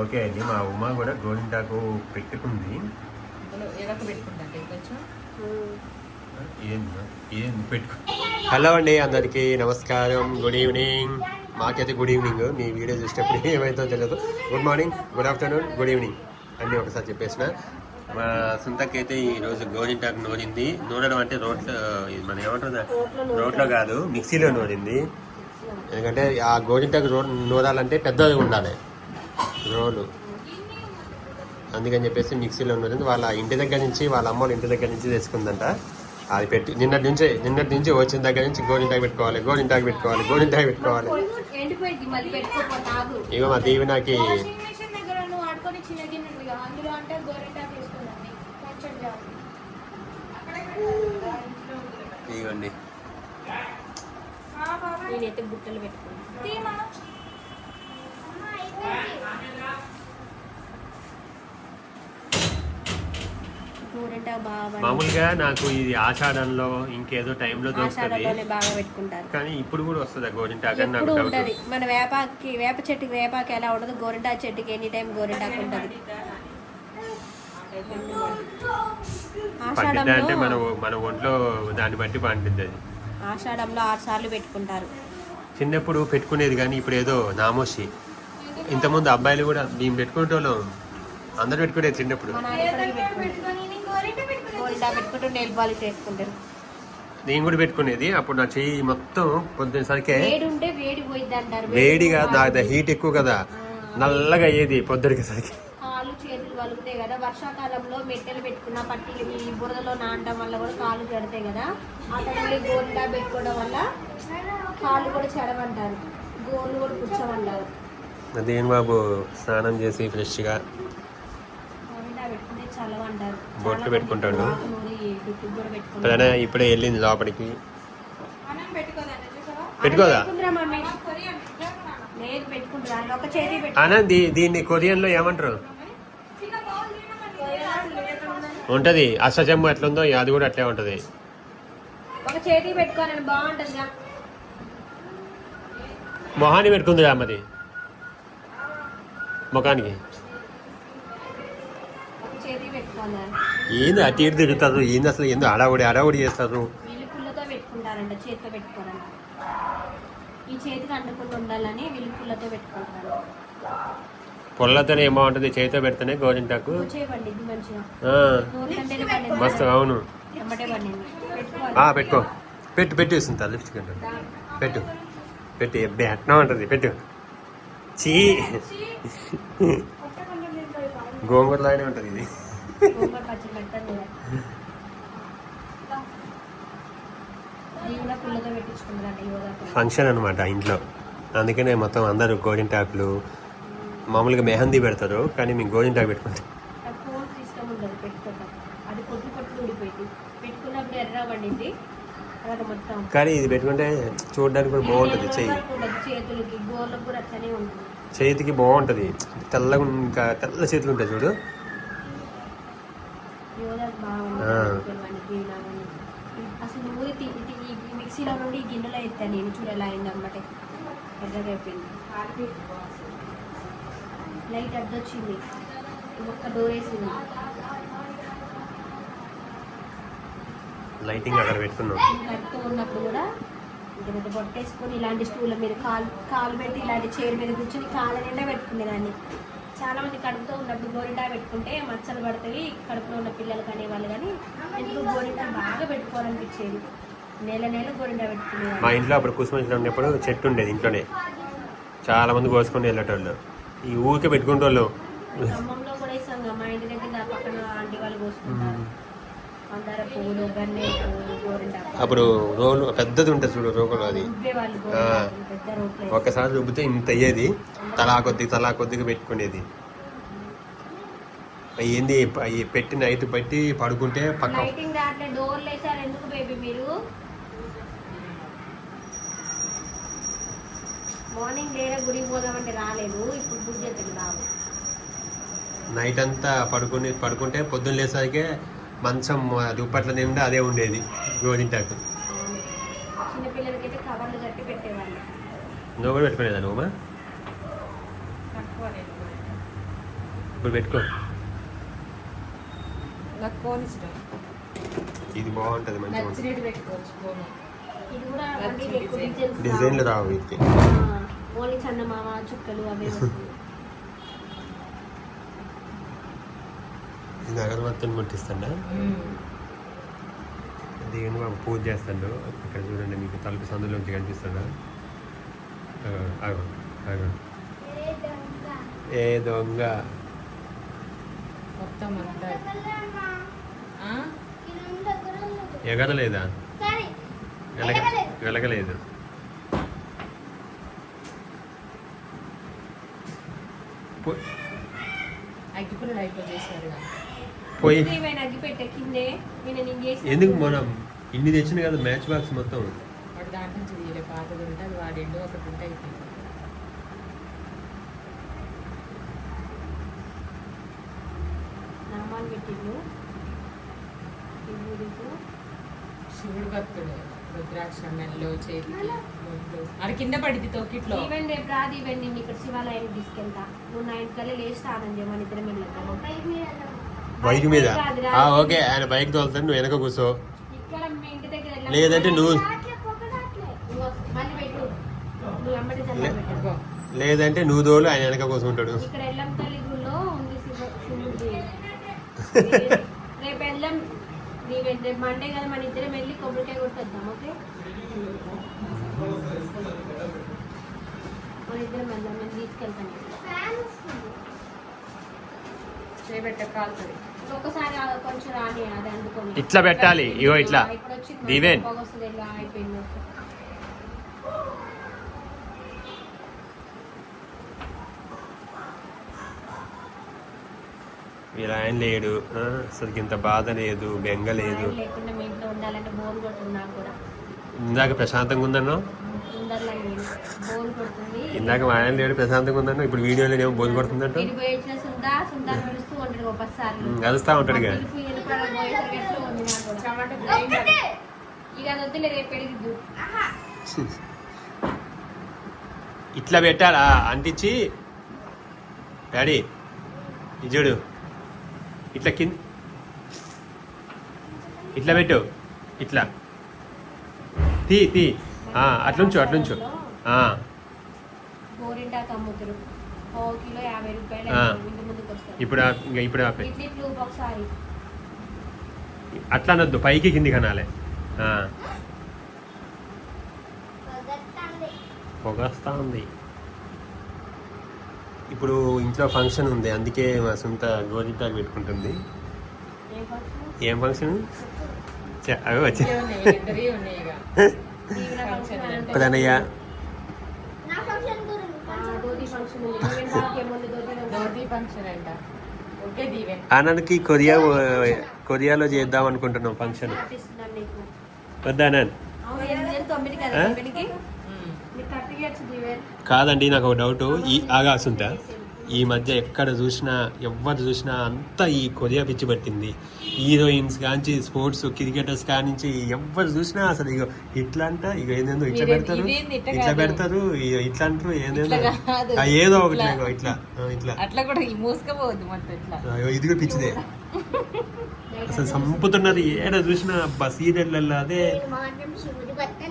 Okay అండి మా ఉమా కూడా గోరింటాకు పెట్టుకుంది. హలో అండి అందరికీ నమస్కారం. Good evening. మాకైతే గుడ్ ఈవినింగ్. మీ వీడియో చూసేటప్పుడు ఏమైందో తెలియదు good morning good afternoon good evening. అన్నీ ఒకసారి చెప్పేసిన. మా సుంతకి అయితే ఈ రోజు గోరింటాకు నూరింది. నూరడం అంటే రోట్లో ఇది మనం ఏమంటుంది రోట్లో కాదు మిక్సీలో నూరింది. ఎందుకంటే ఆ గోరింటాకు నూరాలంటే పెద్దది ఉండాలి. రోలు. అందుకని చెప్పేసి మిక్సీలో నూరింది వాళ్ళ ఇంటి దగ్గర నుంచి వాళ్ళ అమ్మ ఇంటి దగ్గర నుంచి తెచ్చుకుందంట. అది పెట్టి నిన్నటి నుంచి నిన్నటి నుంచి వచ్చిన దగ్గర నుంచి గోరింటాకు పెట్టుకోవాలి గోరింటాకు పెట్టుకోవాలి గోరింటాకు పెట్టుకోవాలి. ఇక మా కొంచెం చాలు ఇవ్వండి. నేనైతే బుట్టలు పెట్టుకున్నాను మామూలుగా నాకు ఇది ఆషాఢంలో ఇంకేదో టైంలో దొరుకుతుంది. బాగా పెట్టుకుంటారు. కానీ ఇప్పుడు కూడా వస్తుంది గోరింటాకు అని నాకు ఉంటది. మన వేపాకి వేప చెట్టుకి వేపాకి ఎలా ఉండదు? గోరింటాకు చెట్టుకి ఎనీ టైం గోరింటాకు ఉంటది. పండిద్దా అంటే మన మన ఒంట్లో దాన్ని బట్టి పండిద్ది అది. ఆషాఢంలో ఆరు సార్లు పెట్టుకుంటారు. చిన్నప్పుడు పెట్టుకునేది కానీ ఇప్పుడు ఏదో నామోషి. ఇంతకుముందు అబ్బాయిలు కూడా మేము పెట్టుకునేటోళ్ళం. అందరు పెట్టుకుంటూ వేసుకుంటారు నేను కూడా పెట్టుకునేది. అప్పుడు నా చెయ్యి మొత్తం పొద్దునసరికే వేడి ఉంటే వేడి పోయిద్ది అంటారు. వేడిగా నాకు హీట్ ఎక్కువ కదా. నల్లగా అయ్యేది పొద్దుడికి సరికి కాళ్ళు చేతులు వలుగుతాయి కదా. వర్షాకాలంలో మెట్టెలు పెట్టుకున్న పట్టీలు ఈ బురదలో నానడం వల్ల కూడా కాళ్ళు చెడతాయి కదా. ఆ టైంలో గోరింటా పెట్టుకోవడం వల్ల కాళ్ళు కూడా చెడమంటారు గోర్లు కూడా కూర్చోమంటారు అదేం బాబు స్నానం చేసి ఫ్రెష్గా బొట్లు పెట్టుకుంటాడు. ఇప్పుడైనా ఇప్పుడే వెళ్ళింది లోపలికి. పెట్టుకోదా? పెట్టుకుందిరా మమ్మీ? కొరియన్ లేదు పెట్టుకుంటారా. అందులో ఒక చేతి పెట్టు అనా దీ దీన్ని కొరియన్లో ఏమంటారు? ఉంటది. అష్టచమ్ము ఎట్లుందో అది కూడా అట్లే ఉంటది. మొహాన్ని పెట్టుకుంది అమ్మది ముఖానికి. ఏంది అటు ఇటు తిరుగుతారు? ఏంది అసలు ఏందో అడావుడి అడావుడి చేస్తారు? పొల్లతోనే ఏం బాగుంటుంది? చేతితో పెడితేనే గోరింటాకు. మస్తు అవును. పెట్టుకో. పెట్టు పెట్టు లిప్స్టిక్ అంటే పెట్టు. పెట్టు ఎబ్బే అట్నా ఉంటుంది పెట్టు. చీ. గోంగూరలాగానే ఉంటుంది ఇది. గోంగూర పచ్చడి పెట్టాను ఇది ఫంక్షన్ అనమాట ఇంట్లో. అందుకనే మొత్తం అందరూ గోరింటాకులు మామూలుగా మెహందీ పెడతారు కానీ మేము గోరింటాకు పెట్టుకుంటాం. పెట్టుకుంటాం. అది కొట్టు కొట్టు ఊడిపోయింది పెట్టుకున్నప్పుడు ఎర్ర పండింది. కానీ ఇది పెట్టుకుంటే చూడడానికి కూడా బాగుంటుంది చెయ్యి. చేతికి బాగుంటుంది. తెల్లగా ఇంకా తెల్ల చేతులు ఉంటాయి చూడు. అసలు మిక్సీలో నుండి గిన్నెలో ఎత్తాను నేను చూడ ఎలా అయింది అమ్మటే. ఎర్రగా అయిపోయింది. లైట్ అడ్డొచ్చింది. ఒక్క డోర్ వేసింది. లైటింగ్ అక్కడ పెట్టుకున్నాం. కడుతూ ఉన్నప్పుడు కూడా పెద్ద పొట్టేసుకొని ఇలాంటి స్టూల మీద కాలు కాలు పెట్టి ఇలాంటి చైర్ మీద కూర్చొని కాళ్ళ నిండా పెట్టుకునేదాన్ని చాలా మంది కడుపుతో ఉన్నప్పుడు గోరింటా పెట్టుకుంటే మచ్చలు పడతాయి కడుపులో ఉన్న పిల్లలు కానీ వాళ్ళు కానీ ఎందుకు గోరింటా బాగా పెట్టుకోవాలనిపించేది. నెల నెల గోరింటా మా పెట్టుకునేదాన్ని ఇంట్లో అప్పుడు కుసుమ ఉన్నప్పుడు చెట్టు ఉండేది ఇంట్లోనే. చాలా మంది కోసుకొని వెళ్ళేటోళ్ళు. ఈ ఊరికే పెట్టుకుంటోళ్ళు ఖమ్మంలో కూడా ఇస్తాం కదా, మా ఇంటి దగ్గర పక్కన ఆంటీ వాళ్ళు కోసుకుంటారు. అప్పుడు రోలు పెద్దది ఉంటుంది చూడు రోగులు అది. ఒక్కసారి రుబ్బితే ఇంత అయ్యేది. తలా కొద్ది తలా కొద్దిగా పెట్టుకునేది. ఏంది అవి పెట్టి నైట్ పెట్టి పడుకుంటే పక్క మార్నింగ్ గుడికి పోదామంటే రాలేదు ఇప్పుడు బుక్ రావు నైట్ అంతా పడుకుని పడుకుంటే పొద్దున్న లేసరికే మంచం దుప్పట్ల నిండా అదే ఉండేది. గోరింటాకు పెట్టేవాళ్ళు. నువ్వు కూడా పెట్టుకునేదా నువ్వు ఇప్పుడు పెట్టుకో. ఇది బాగుంటుంది మంచిగా ఇది డిజైన్లు రావు. చందమామ చుక్కలు అవే ఇది అగరబత్తిని ముట్టిస్తాడా దేవుని బాబు పూజ చేస్తాడు. ఇక్కడ చూడండి మీకు తలుపు సందులోంచి కనిపిస్తాడా అగో. ఏ దొంగ? ఎగరలేదా? వెలగ వెలగలేదు. పో- అగ్గిపుల్లలు అయిపోయేసారు పోయి ఎందుకు మనం ఇన్ని తెచ్చింది కదా మ్యాచ్ బాక్స్ మొత్తం? శివుడు భక్తుడు రుద్రాక్ష మెల్లో ముందు అది కింద పడింది తొక్కిట్లో. ఈవెంట్ రేపు రాదు ఈవెంట్ నేను ఇక్కడ శివాలయానికి తీసుకెళ్తా. నువ్వు నైన్ కల్లా లేచి స్నానం చేయమని ఇద్దరం బైక్ మీద. ఆ, ఓకే ఆయన బైక్ తోలుతాడు నువ్వు వెనక కూర్చో. లేదంటే నువ్వు. లేదంటే నువ్వు తోలు ఆయన వెనక కూర్చుంటాడు. రేపు వెళ్ళం రేపు మండే కదా మన ఇద్దరం వెళ్ళి కొబ్బరికాయ కొట్టొద్దాం ఓకే? మన ఇద్దరం వెళ్దాం నేను తీసుకెళ్తాను. చేయబెట్ట కాలుతుంది. ఒక్కసారి ఆ కొంచెం రాని అది అందుకొని. ఇట్లా పెట్టాలి. ఇగో ఇట్లా. దీవెన్. ఇలా అయిపోయింది. ఇలా ఆయన లేడు. ఆ, అసలు ఇంత బాధ లేదు బెంగ లేదు. ఇందాక ప్రశాంతంగా ఉందన్నో? ఇందాక మా ఆయన లేడు ప్రశాంతంగా ఉందన్నో? ఇప్పుడు వీడియోలో ఏమో బోధ పడుతుందంట కలుస్తా ఉంటాడు ఇట్లా పెట్టాలా అంటించి? డాడీ ఇది చూడు. ఇట్లా కింద ఇట్లా పెట్టు. ఇట్లా. తీ తీ. ఆ, అట్లుంచు అట్లుంచు. ఆ, గోరింటాకు అమ్ముతారు కిలో యాభై రూపాయలు ఇప్పుడు ఇప్పుడు ఆపే. అట్లా అనొద్దు పైకి కింది కనాలి. పొగస్తా ఉంది ఇప్పుడు ఇంట్లో ఫంక్షన్ ఉంది అందుకే మా సొంత గోరింటాకు పెట్టుకుంటుంది. ఏం ఫంక్షన్ అవి వచ్చి ఇవే ఆనంద్కి కొరియా కొరియాలో చేద్దాం అనుకుంటున్నాం ఫంక్షన్. వద్దా ఆనంద్? కాదండి నాకు ఒక డౌట్. ఈ ఆగాసుంటా? ఈ మధ్య ఎక్కడ చూసినా ఎవరు చూసినా అంతా ఈ కొరియా పిచ్చి పట్టింది. హీరోయిన్స్ కాంచి స్పోర్ట్స్ క్రికెటర్స్ కానించి ఎవరు చూసినా అసలు ఇగో ఇట్లా అంట ఇక ఏందేందో ఇట్లా పెడతారు ఇట్లా. పెడతారు ఇగో ఇట్లా అంటారు ఏందేందో ఏదో ఒకటి ఇట్లా. ఇట్లా అట్లా కూడా ఈ మూసుకపోవద్దు మొత్తం ఇట్లా. ఆ, ఇగో ఇది కూడా పిచ్చిదే. అసలు సంపుతున్నది ఏడ చూసినా అబ్బా సీరియళ్ళల్లో అదే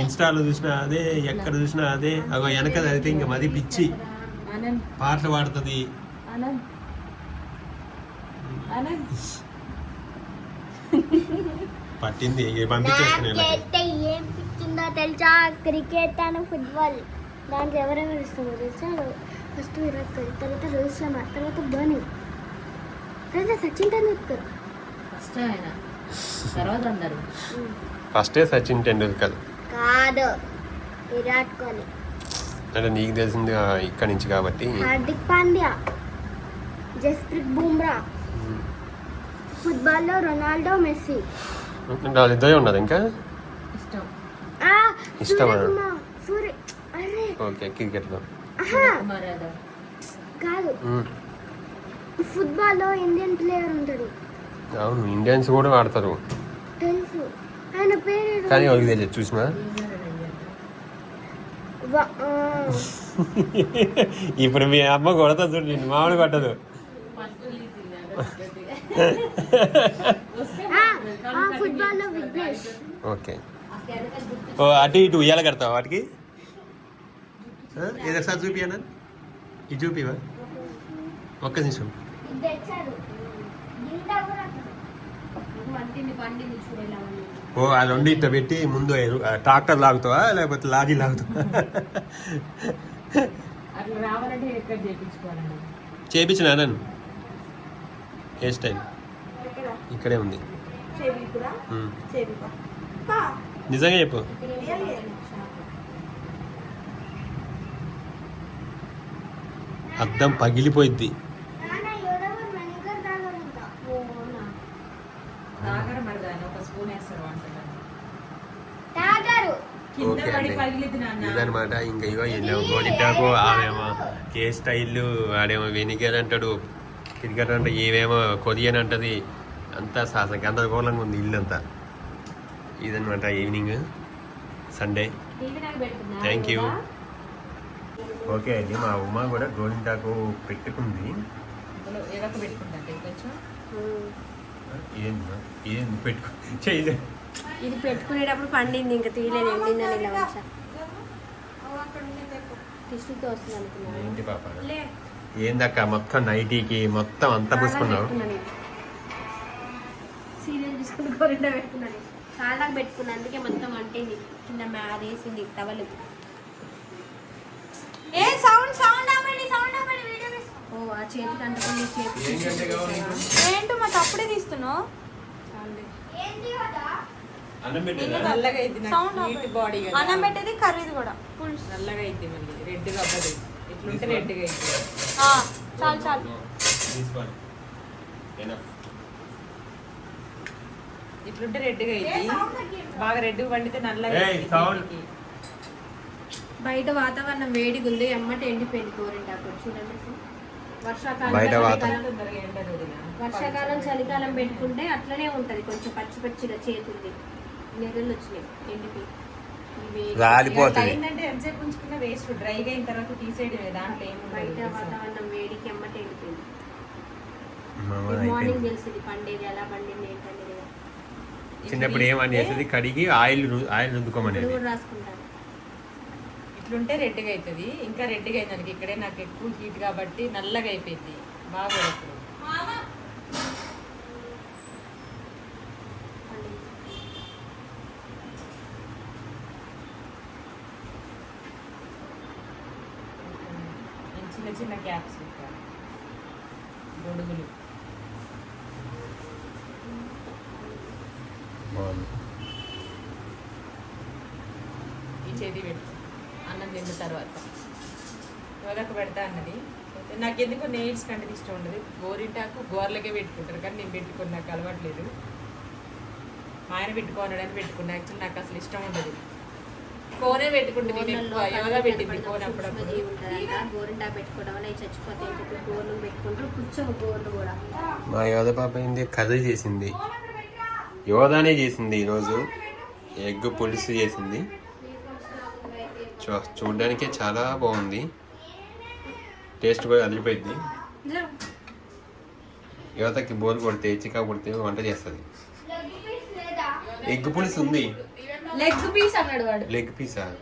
ఇన్స్టాలో చూసినా అదే ఎక్కడ చూసినా అదే అగో వెనక అయితే ఇంకా మరీ పిచ్చి. పాటలు పాడుతుంది. పట్టింది ఇక పంపించేస్తాను వీళ్ళకి. నాకైతే ఏం పిచ్చిందో తెలుసా? క్రికెట్ అని ఫుట్బాల్. దాంట్లో ఎవరెవరు ఇస్తామో తెలుసా? ఫస్ట్ విరాట్ కోహ్లీ తర్వాత రోహిత్ శర్మ తర్వాత ధోని తర్వాత సచిన్ టెండూల్కర్. ఫస్ట్ ఆయన తర్వాత అందరు. ఫస్టే సచిన్ టెండూల్కర్. కాదు విరాట్ కోహ్లీ. అంటే నీకు తెలిసింది ఇక్కడి నుంచి కాబట్టి. హార్దిక్ పాండ్యా జస్ప్రీత్ బుమ్రా ఫుట్బాల్లో రొనాల్డో మెస్సీ. వాళ్ళిద్దరే ఉన్నది ఇంకా? ఇష్టమా? ఓకే క్రికెట్లో. కాదు. ఫుట్బాల్లో ఇండియన్ ప్లేయర్ ఉంటాడు. అవును ఇండియన్స్ కూడా ఆడతారు. తెలుసు. ఆయన పేరు కానీ వాళ్ళకి తెలియదు చూసినా? ఇప్పుడు మీ అమ్మ కొడతా చూడు నిన్ను మామిడి విఘ్నేష్. ఓకే. ఓ అటు ఇటు ఉయ్యాల కడతావా వాటికి? ఏదో సార్ చూపియనా ఇది చూపివా ఒక్క నిమిషం. ఓ ఆ రెండు ఇట్ట పెట్టి ముందు ట్రాక్టర్ లాగుతావా? లేకపోతే లారీ లాగుతావా? చేపించిన నన్ను. హెయిర్ స్టైల్ ఇక్కడే ఉంది. నిజంగా చెప్పు. అద్దం పగిలిపోయిద్ది. ఓకే అండి. ఇదనమాట ఇంకా ఇగో ఎన్నో గోడింటాకు ఆమెమో కే స్టైల్ ఆడేమో వెనిగర్ అంటాడు. క్రికెట్ అంటే ఏమేమో కొరియన్ అంటది. అంతా సాస గందరగోళంగా ఉంది ఇల్లు అంతా ఇదనమాట evening Sunday thank you okay అండి. మా ఉమ్మ కూడా గోరింటాకు పెట్టుకుంది. ఏదొక పెట్టుకుంటా కొంచెం? ఇది పెట్టుకునేటప్పుడు పండింది ఇంకా తీయలేదు. ఎండిందని ఇలా వచ్చా టిష్యూతో వస్తుంది అనుకున్నాను. ఏంటి పాప? లే. ఏందక్క మొత్తం నైటీకి మొత్తం అంతా పూసుకున్నావు? సీరియల్ చూసుకుని గోరింట పెట్టుకున్నాను కాళ్ళకు పెట్టుకున్నా అందుకే మొత్తం అంటేంది. కింద మ్యారేసింది టవల్. ఏ సౌండ్ సౌండ్ ఆపండి సౌండ్ ఆపండి వీడియో ఓ ఆ చేతికి అంటుకుంది నీకు? ఏంటో మాకు అప్పుడే తీస్తున్నావు. ఏంటి కదా అన్నం పెట్టేదా? కర్రీది కూడా. పులుసు. నల్లగా అయింది మళ్ళీ రెడ్గా అవ్వదు. ఇట్లుంటే రెడ్గా అయింది ఆ, చాలు చాలు. ఇట్లుంటే రెడ్గా అయింది బాగా రెడ్ పండితే నల్లగా. బయట వాతావరణం వేడిగా ఉంది ఎమ్మటి ఎండిపోయింది గోరింటాకు చూడండి బయట. వర్షాకాలం చలికాలం పెట్టుకుంటే అట్లనే ఉంటది. కొంచెం పచ్చి పచ్చిగా చేతుంది. నెరలు వచ్చినాయి. ఎండిపోయి రాలిపోతుంది ఎంతసేపు ఉంచుకున్న వేస్ట్. డ్రైగా అయిన తర్వాత తీసేయడమే దాంట్లో ఏమి బయట వాతావరణం వేడికి ఎమ్మటి ఎండిపోయింది మామ మార్నింగ్ అయిపోయింది. తెలిసింది పండేది ఎలా పండింది ఏంటనేది చిన్నప్పుడు ఏమని చేసేది కడిగి ఆయిల్ ఆయిల్ రుద్దుకోమనేది. కూడా రాసుకుంటాను ఇట్లుంటే రెడ్గా అవుతుంది ఇంకా రెడ్గా అయింది ఇక్కడే నాకు ఎక్కువ హీట్ కాబట్టి నల్లగా అయిపోయింది. బాగా బాగుంది. ఈ చేతి పెట్టు. అన్నం తిన్న తర్వాత. యోగకు పెడతా అన్నది. నాకు ఎందుకు నెయిల్స్ కంటే ఇష్టం ఉండదు. గోరింటాకు గోర్లకే పెట్టుకుంటారు కానీ నేను పెట్టుకుని నాకు అలవాట్లేదు మా ఆయన పెట్టుకోనడానికి పెట్టుకున్నా. యాక్చువల్ నాకు అసలు ఇష్టం ఉండదు. కోనే పెట్టుకుంటుంది నేను ఎక్కువ యోగా పెట్టింది కోన్ అప్పుడప్పుడు. గోరింటా పెట్టుకోవడం వల్ల చెప్పి గోర్లు పెట్టుకుంటారు గోర్లు కూడా. మా యోధ పాప ఏంది? కర్రీ చేసింది. యోధానే చేసింది ఈరోజు. ఎగ్ పులుసు చేసింది. చూ- చూడ్డానికే చాలా బాగుంది. టేస్ట్ కూడా అదిరిపోయింది. యువతకి బోర్ కొడితే చికా కొడితే వంట చేస్తుంది. ఎగ్ పులుసు ఉంది. లెగ్ పీస్ అన్నాడు వాడు. Leg Pisa